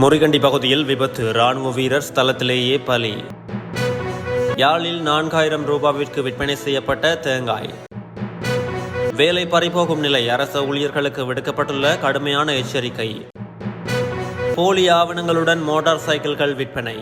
முறிகண்டி பகுதியில் விபத்து. ராணுவ வீரர் ஸ்தலத்திலேயே பலி. யாழில் நான்காயிரம் ரூபாவிற்கு விற்பனை செய்யப்பட்ட தேங்காய். வேலை பறிபோகும் நிலை அரச ஊழியர்களுக்கு விடுக்கப்பட்டுள்ள கடுமையான எச்சரிக்கை. போலி ஆவணங்களுடன் மோட்டார் சைக்கிள்கள் விற்பனை.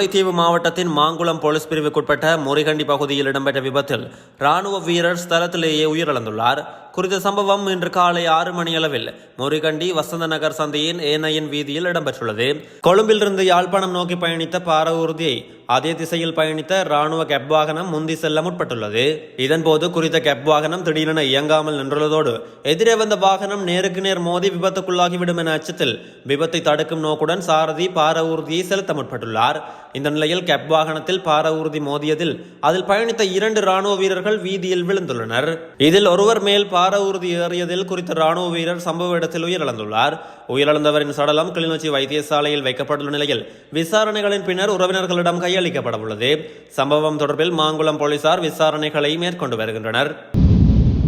முல்லைத்தீவு மாவட்டத்தின் மாங்குளம் போலீஸ் பிரிவுக்குட்பட்ட முறிகண்டி பகுதியில் இடம்பெற்ற விபத்தில் ராணுவ வீரர் ஸ்தலத்திலேயே உயிரிழந்துள்ளார். குறித்த சம்பவம் இன்று காலை ஆறு மணியளவில் முறிகண்டி வசந்த நகர் சந்தையின் ஏனையின் வீதியில் இடம்பெற்றுள்ளது. கொழும்பிலிருந்து யாழ்ப்பாணம் நோக்கி பயணித்த பாரவூர்தியை அதே திசையில் பயணித்த ராணுவ கேப் வாகனம் முந்தி செல்ல முற்பட்டுள்ளது. இதன்போது குறித்த கேப் வாகனம் திடீரென இயங்காமல் நின்றுள்ளதோடு எதிரே வந்த வாகனம் நேருக்கு நேர் மோதி விபத்துக்குள்ளாகிவிடும் என அச்சத்தில் விபத்தை தடுக்கும் நோக்குடன் சாரதி பார ஊர்தியை செலுத்த முற்பட்டுள்ளார். இந்த நிலையில் கேப் வாகனத்தில் பார ஊர்தி மோதியதில் அதில் பயணித்த இரண்டு ராணுவ வீரர்கள் வீதியில் விழுந்துள்ளனர். இதில் ஒருவர் மேல் வார ஊர்தி ஏறியதில் குறித்த ராணுவ வீரர் சம்பவ இடத்தில் உயிரிழந்துள்ளார். உயிரிழந்தவரின் சடலம் கிளிநொச்சி வைத்தியசாலையில் வைக்கப்பட்டுள்ள நிலையில் விசாரணைகளின் பின்னர் உறவினர்களிடம் கையளிக்கப்பட உள்ளது சம்பவம் தொடர்பில் மாங்குளம் போலீசார் விசாரணைகளை மேற்கொண்டு வருகின்றனர்.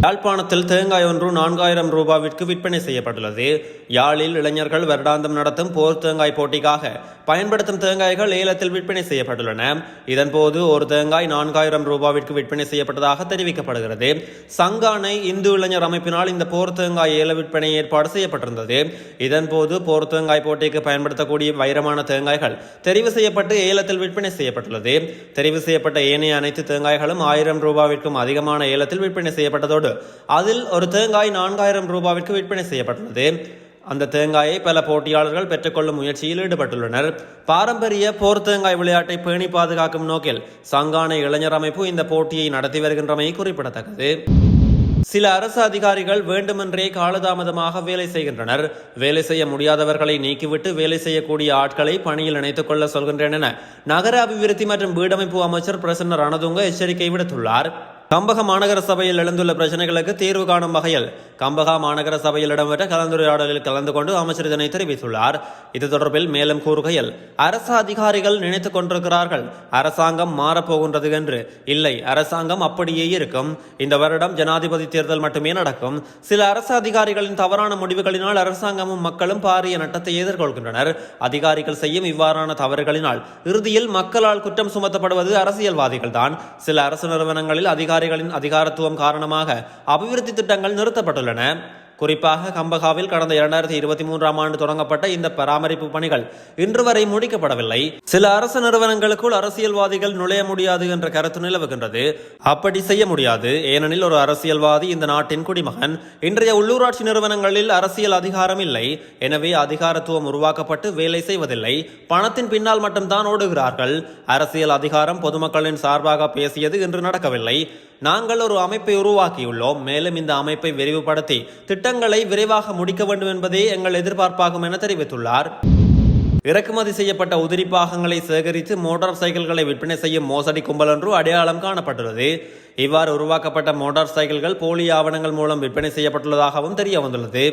யாழ்ப்பாணத்தில் தேங்காய் ஒன்று நான்காயிரம் ரூபாவிற்கு விற்பனை செய்யப்பட்டுள்ளது. யாழில் இளைஞர்கள் வருடாந்தம் நடத்தும் போர் தேங்காய் போட்டிக்காக பயன்படுத்தும் தேங்காய்கள் ஏலத்தில் விற்பனை செய்யப்பட்டுள்ளன. இதன்போது ஒரு தேங்காய் நான்காயிரம் ரூபாவிற்கு விற்பனை செய்யப்பட்டதாக தெரிவிக்கப்படுகிறது. சங்கானை இந்து இளைஞர் அமைப்பினால் இந்த போர் தேங்காய் ஏல விற்பனை ஏற்பாடு செய்யப்பட்டிருந்தது. இதன்போது போர் தேங்காய் போட்டிக்கு பயன்படுத்தக்கூடிய வைரமான தேங்காய்கள் தெரிவு செய்யப்பட்டு ஏலத்தில் விற்பனை செய்யப்பட்டுள்ளது. தெரிவு செய்யப்பட்ட ஏனைய அனைத்து தேங்காய்களும் ஆயிரம் ரூபாவிற்கும் அதிகமான ஏலத்தில் விற்பனை செய்யப்பட்டதோடு அதில் ஒரு தேங்காய் நான்காயிரம் ரூபாவிற்கு விற்பனை செய்யப்பட்டுள்ளது. அந்த தேங்காயை பல போட்டியாளர்கள் பெற்றுக்கொள்ளும் முயற்சியில் ஈடுபட்டுள்ளனர். பாரம்பரிய போர் தேங்காய் விளையாட்டை பேணி பாதுகாக்கும் நோக்கில் சங்கான இளைஞர் அமைப்பு இந்த போட்டியை நடத்தி வருகின்றமை குறிப்பிடத்தக்கது. சில அரசு அதிகாரிகள் வேண்டுமென்றே காலதாமதமாக வேலை செய்கின்றனர். வேலை செய்ய முடியாதவர்களை நீக்கிவிட்டு வேலை செய்யக்கூடிய ஆட்களை பணியில் இணைத்துக் கொள்ள சொல்கின்றேன் என நகர அபிவிருத்தி மற்றும் வீடமைப்பு அமைச்சர் பிரசன்ன ரணதுங்க எச்சரிக்கை விடுத்துள்ளார். கம்பக மாநகர சபையில் எழுந்துள்ள பிரச்சனைகளுக்கு தீர்வு காணும் வகையில் கம்பகா மாநகர சபையில் இடம்பெற்ற கலந்துரையாடலில் கலந்து கொண்டு அமைச்சர் இதனை தெரிவித்துள்ளார். இது தொடர்பில் மேலும் கூறுகையில் அரசு அதிகாரிகள் நினைத்துக் கொண்டிருக்கிறார்கள். அரசாங்கம் மாறப்போகின்றது என்று. இல்லை அரசாங்கம் அப்படியே இருக்கும். இந்த வருடம் ஜனாதிபதி தேர்தல் மட்டுமே நடக்கும். சில அரசு அதிகாரிகளின் தவறான முடிவுகளினால் அரசாங்கமும் மக்களும் பாரிய நட்டத்தை எதிர்கொள்கின்றனர். அதிகாரிகள் செய்யும் இவ்வாறான தவறுகளினால் இறுதியில் மக்களால் குற்றம் சுமத்தப்படுவது அரசியல்வாதிகள் தான் சில அரசு நிறுவனங்களில் அதிகாரி அதிகாரிகளின் அதிகாரத்துவம் காரணமாக அபிவிருத்தி திட்டங்கள் நிறுத்தப்பட்டுள்ளன. குறிப்பாக கம்பகாவில் கடந்த இரண்டாயிரத்தி இருபத்தி மூன்றாம் ஆண்டு தொடங்கப்பட்ட இந்த பராமரிப்பு பணிகள் இன்று வரை முடிக்கப்படவில்லை. சில அரசு நிறுவனங்களுக்குள் அரசியல்வாதிகள் நுழைய முடியாது என்ற கருத்து நிலவுகின்றது. அப்படி செய்ய முடியாது. ஏனெனில் ஒரு அரசியல்வாதி இந்த நாட்டின் குடிமகன். இன்றைய உள்ளூராட்சி நிறுவனங்களில் அரசியல் அதிகாரம் இல்லை. எனவே அதிகாரத்துவம் உருவாக்கப்பட்டு வேலை செய்வதில்லை. பணத்தின் பின்னால் மட்டும்தான் ஓடுகிறார்கள். அரசியல் அதிகாரம் பொதுமக்களின் சார்பாக பேசியது இன்று நடக்கவில்லை. நாங்கள் ஒரு அமைப்பை உருவாக்கியுள்ளோம். மேலும் இந்த அமைப்பை விரிவுபடுத்தி திட்டங்களை விரைவாக முடிக்க வேண்டும் என்பதே எங்கள் எதிர்பார்ப்பாகும் என தெரிவித்துள்ளார். இறக்குமதி செய்யப்பட்ட உதிரி பாகங்களை சேகரித்து மோட்டார் சைக்கிள்களை விற்பனை செய்யும் மோசடி கும்பல் ஒன்று அடையாளம் காணப்பட்டுள்ளது. இவ்வாறு உருவாக்கப்பட்ட மோட்டார் சைக்கிள்கள் போலி ஆவணங்கள் மூலம் விற்பனை செய்யப்பட்டுள்ளதாகவும் தெரிய வந்துள்ளது.